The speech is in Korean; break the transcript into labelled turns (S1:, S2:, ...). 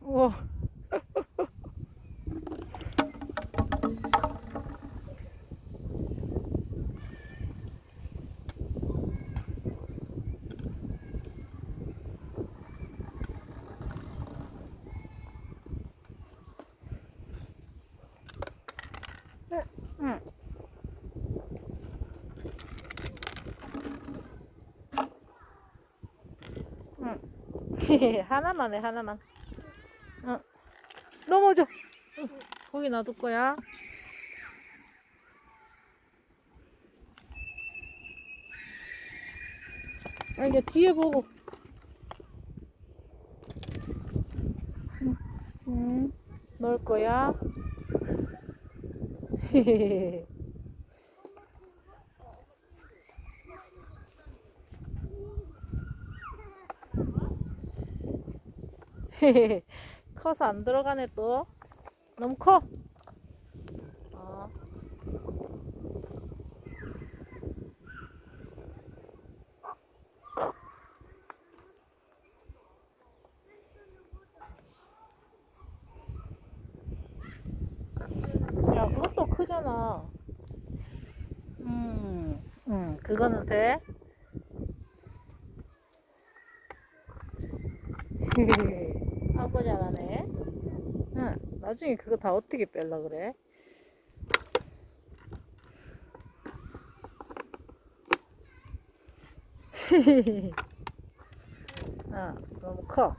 S1: 우와. 응. 응. 하나만 해, 하나만. 응. 넘어져. 응. 거기 놔둘 거야. 아, 이제 뒤에 보고. 응. 응. 넣을 거야. 커서 안 들어가네 또. 너무 커. 어. 야, 그것도 크잖아. 음, 음, 그거는 돼. 아고 잘하네. 응, 나중에 그거 다 어떻게 뺄라 그래? 아, 너무 커.